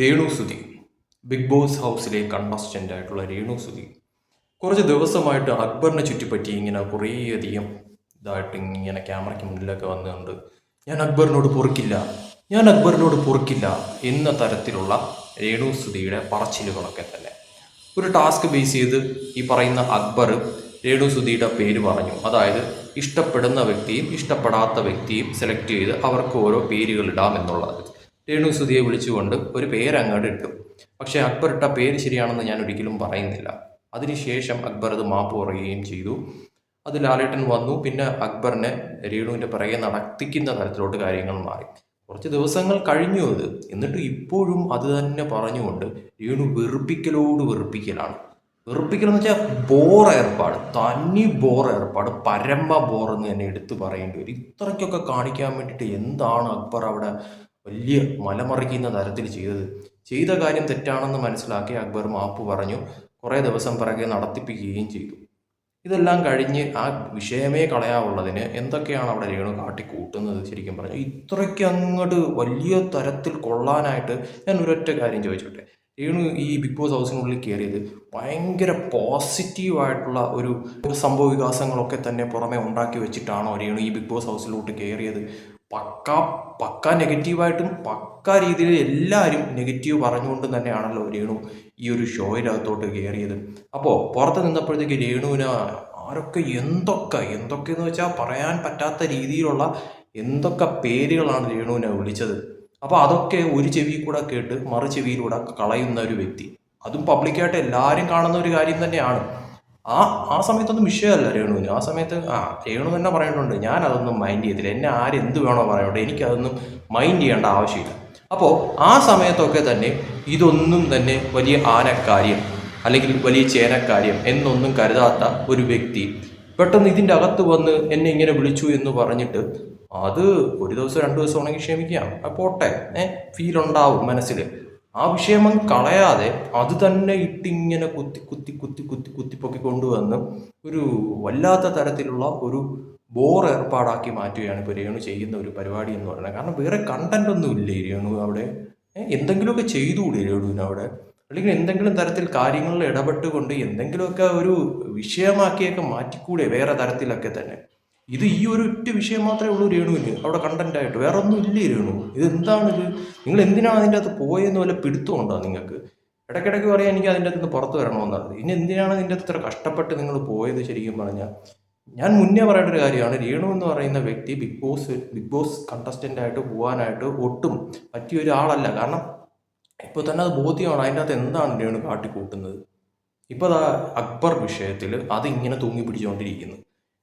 Renu Sudhi big boss ഹൗസിലെ contestant ആയിട്ടുള്ള രേണു സുധി. കുറച്ച് ദിവസമായിട്ട് അക്ബറിനെ ചുറ്റിപ്പറ്റി ഇങ്ങനെ കുറേയധികം ഇതായിട്ട് ഇങ്ങനെ ക്യാമറയ്ക്ക് മുന്നിലൊക്കെ വന്നുകൊണ്ട് ഞാൻ അക്ബറിനോട് പൊറുക്കില്ല ഞാൻ അക്ബറിനോട് പൊറുക്കില്ല എന്ന തരത്തിലുള്ള രേണു സുധിയുടെ പറച്ചിലുകളൊക്കെ തന്നെ. ഒരു ടാസ്ക് ബേസ് ചെയ്ത് ഈ പറയുന്ന അക്ബർ രേണു സുധിയുടെ പേര് പറഞ്ഞു. അതായത് ഇഷ്ടപ്പെടുന്ന വ്യക്തിയും ഇഷ്ടപ്പെടാത്ത വ്യക്തിയും സെലക്ട് ചെയ്ത് അവർക്ക് ഓരോ പേരുകൾ ഇടാം എന്നുള്ളത്. രേണു സുധിയെ വിളിച്ചുകൊണ്ട് ഒരു പേര് അങ്ങോട്ട് ഇട്ടു. പക്ഷേ അക്ബർ ഇട്ട പേര് ശരിയാണെന്ന് ഞാൻ ഒരിക്കലും പറയുന്നില്ല. അതിനുശേഷം അക്ബർ അത് മാപ്പ് പറയുകയും ചെയ്തു. അത് ലാലേട്ടൻ വന്നു. പിന്നെ അക്ബറിനെ രേണുവിന്റെ പിറകെ നടത്തിക്കുന്ന തരത്തിലോട്ട് കാര്യങ്ങൾ മാറി. കുറച്ച് ദിവസങ്ങൾ കഴിഞ്ഞു അത്. എന്നിട്ട് ഇപ്പോഴും അത് തന്നെ പറഞ്ഞുകൊണ്ട് രേണു വെറുപ്പിക്കലോട് വെറുപ്പിക്കലാണ്. വെറുപ്പിക്കൽ എന്ന് വെച്ചാൽ ബോർ ഏർപ്പാട്. തനി ബോർ ഏർപ്പാട്. പരമ്പ ബോർ എന്ന് തന്നെ എടുത്തു പറയേണ്ടി വരും. ഇത്രയ്ക്കൊക്കെ കാണിക്കാൻ വേണ്ടിയിട്ട് എന്താണ് അക്ബർ അവിടെ വലിയ മലമറിക്കുന്ന തരത്തിൽ ചെയ്തത്. ചെയ്ത കാര്യം തെറ്റാണെന്ന് മനസ്സിലാക്കി അക്ബർ മാപ്പ് പറഞ്ഞു. കുറേ ദിവസം പിറകെ നടത്തിപ്പിക്കുകയും ചെയ്തു. ഇതെല്ലാം കഴിഞ്ഞ് ആ വിഷയമേ കളയാവുള്ളതിന് എന്തൊക്കെയാണ് അവിടെ രേണു കാട്ടിക്കൂട്ടുന്നത് ശരിക്കും പറഞ്ഞു? ഇത്രയ്ക്ക് അങ്ങോട്ട് വലിയ തരത്തിൽ കൊള്ളാനായിട്ട് ഞാൻ ഒരൊറ്റ കാര്യം ചോദിച്ചോട്ടെ. രേണു ഈ ബിഗ് ബോസ് ഹൗസിനുള്ളിൽ കയറിയത് ഭയങ്കര പോസിറ്റീവായിട്ടുള്ള ഒരു സംഭവ വികാസങ്ങളൊക്കെ തന്നെ പുറമെ ഉണ്ടാക്കി വെച്ചിട്ടാണോ രേണു ഈ ബിഗ് ബോസ് ഹൗസിലോട്ട് കയറിയത്? പക്ക പക്ക നെഗറ്റീവായിട്ടും പക്ക രീതിയിൽ എല്ലാവരും നെഗറ്റീവ് പറഞ്ഞുകൊണ്ട് തന്നെയാണല്ലോ രേണു ഈ ഒരു ഷോയിനകത്തോട്ട് കയറിയത് അപ്പോൾ പുറത്ത് നിന്നപ്പോഴത്തേക്ക് രേണുവിന് ആരൊക്കെ എന്തൊക്കെ എന്തൊക്കെ എന്ന് വെച്ചാൽ പറയാൻ പറ്റാത്ത രീതിയിലുള്ള എന്തൊക്കെ പേരുകളാണ് രേണുവിനെ വിളിച്ചത്. അപ്പോൾ അതൊക്കെ ഒരു ചെവി കൂടെ കേട്ട് മറു ചെവിയിലൂടെ കളയുന്ന ഒരു വ്യക്തി. അതും പബ്ലിക്കായിട്ട് എല്ലാവരും കാണുന്ന ഒരു കാര്യം തന്നെയാണ്. ആ ആ സമയത്തൊന്നും വിഷയമല്ല രേണുവിന് ആ സമയത്ത് ആ രേണു തന്നെ പറയുന്നുണ്ട് ഞാൻ അതൊന്നും മൈൻഡ് ചെയ്തില്ല എന്നെ ആരെന്ത് വേണോ പറയട്ടെ. എനിക്കതൊന്നും മൈൻഡ് ചെയ്യേണ്ട ആവശ്യമില്ല. അപ്പോൾ ആ സമയത്തൊക്കെ തന്നെ ഇതൊന്നും തന്നെ വലിയ ആനക്കാര്യം അല്ലെങ്കിൽ വലിയ ചേനക്കാര്യം എന്നൊന്നും കരുതാത്ത ഒരു വ്യക്തി പെട്ടെന്ന് ഇതിന്റെ അകത്ത് വന്ന് എന്നെ ഇങ്ങനെ വിളിച്ചു എന്ന് പറഞ്ഞിട്ട് അത് ഒരു ദിവസം രണ്ട് ദിവസം ആണെങ്കിൽ ക്ഷമിക്കാം. പോട്ടെ. ഏഹ് ഫീൽ ഉണ്ടാവും മനസ്സിൽ ആ വിഷയം കളയാതെ അത് തന്നെ ഇട്ടിങ്ങനെ കുത്തി കുത്തി കുത്തി കുത്തി കുത്തിപ്പൊക്കി കൊണ്ടുവന്ന് ഒരു വല്ലാത്ത തരത്തിലുള്ള ഒരു ബോർ ഏർപ്പാടാക്കി മാറ്റുകയാണ് ഇപ്പോൾ രേണു ചെയ്യുന്ന ഒരു പരിപാടി എന്ന് പറയുന്നത്. കാരണം വേറെ കണ്ടന്റ് ഒന്നും ഇല്ല രേണു അവിടെ? എന്തെങ്കിലുമൊക്കെ ചെയ്തുകൂടി രേണുവിന് അവിടെ? അല്ലെങ്കിൽ എന്തെങ്കിലും തരത്തിൽ കാര്യങ്ങളിൽ ഇടപെട്ടുകൊണ്ട് എന്തെങ്കിലുമൊക്കെ ഒരു വിഷയമാക്കിയൊക്കെ മാറ്റിക്കൂടെ വേറെ തരത്തിലൊക്കെ തന്നെ? ഇത് ഈ ഒരു ഒറ്റ വിഷയം മാത്രമേ ഉള്ളൂ രേണുവിന്. അവിടെ കണ്ടന്റായിട്ട് വേറെ ഒന്നും ഇല്ലേ രേണു? ഇത് എന്താണിത് നിങ്ങൾ എന്തിനാണ് അതിന്റെ അകത്ത് പോയെന്ന് വല്ല പിടുത്തമുണ്ടോ നിങ്ങൾക്ക്? ഇടയ്ക്കിടയ്ക്ക് പറയാൻ എനിക്ക് അതിന്റെ അകത്ത് പുറത്ത് വരണമെന്നത് ഇനി എന്തിനാണ് അതിന്റെ അകത്ത് ഇത്ര കഷ്ടപ്പെട്ട് നിങ്ങൾ പോയത് ശരിക്കും പറഞ്ഞാൽ? ഞാൻ മുന്നേ പറയേണ്ട ഒരു കാര്യമാണ്. രേണു എന്ന് പറയുന്ന വ്യക്തി Bigg Boss Bigg Boss contestant ആയിട്ട് പോകാനായിട്ട് ഒട്ടും പറ്റിയ ഒരാളല്ല. കാരണം ഇപ്പോൾ തന്നെ അത് ബോധ്യമാണ്. അതിന്റെ അകത്ത് എന്താണ് രേണു കാട്ടിക്കൂട്ടുന്നത്? ഇപ്പോൾ അക്ബർ വിഷയത്തിൽ അത് ഇങ്ങനെ തൂങ്ങി പിടിച്ചുകൊണ്ടിരിക്കുന്നു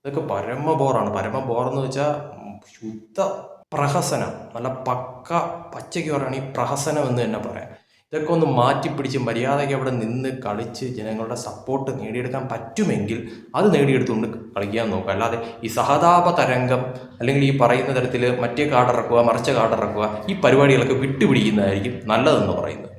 ഇതൊക്കെ പരമ ബോറാണ്. പരമ ബോറെന്ന് വെച്ചാൽ ശുദ്ധ പ്രഹസനം. നല്ല പക്ക പച്ചയ്ക്ക് പറയുകയാണെങ്കിൽ പ്രഹസനം എന്ന് തന്നെ പറയാം. ഇതൊക്കെ ഒന്ന് മാറ്റിപ്പിടിച്ച് മര്യാദയ്ക്ക് അവിടെ നിന്ന് കളിച്ച് ജനങ്ങളുടെ സപ്പോർട്ട് നേടിയെടുക്കാൻ പറ്റുമെങ്കിൽ അത് നേടിയെടുത്തുകൊണ്ട് കളിക്കാൻ നോക്കുക. അല്ലാതെ ഈ സഹതാപ തരംഗം അല്ലെങ്കിൽ ഈ പറയുന്ന തരത്തിൽ മറ്റേ കാർഡ് ഇറക്കുക മറിച്ച കാർഡ് ഇറക്കുക ഈ പരിപാടികളൊക്കെ വിട്ടുപിടിക്കുന്നതായിരിക്കും നല്ലതെന്ന് പറയുന്നത്.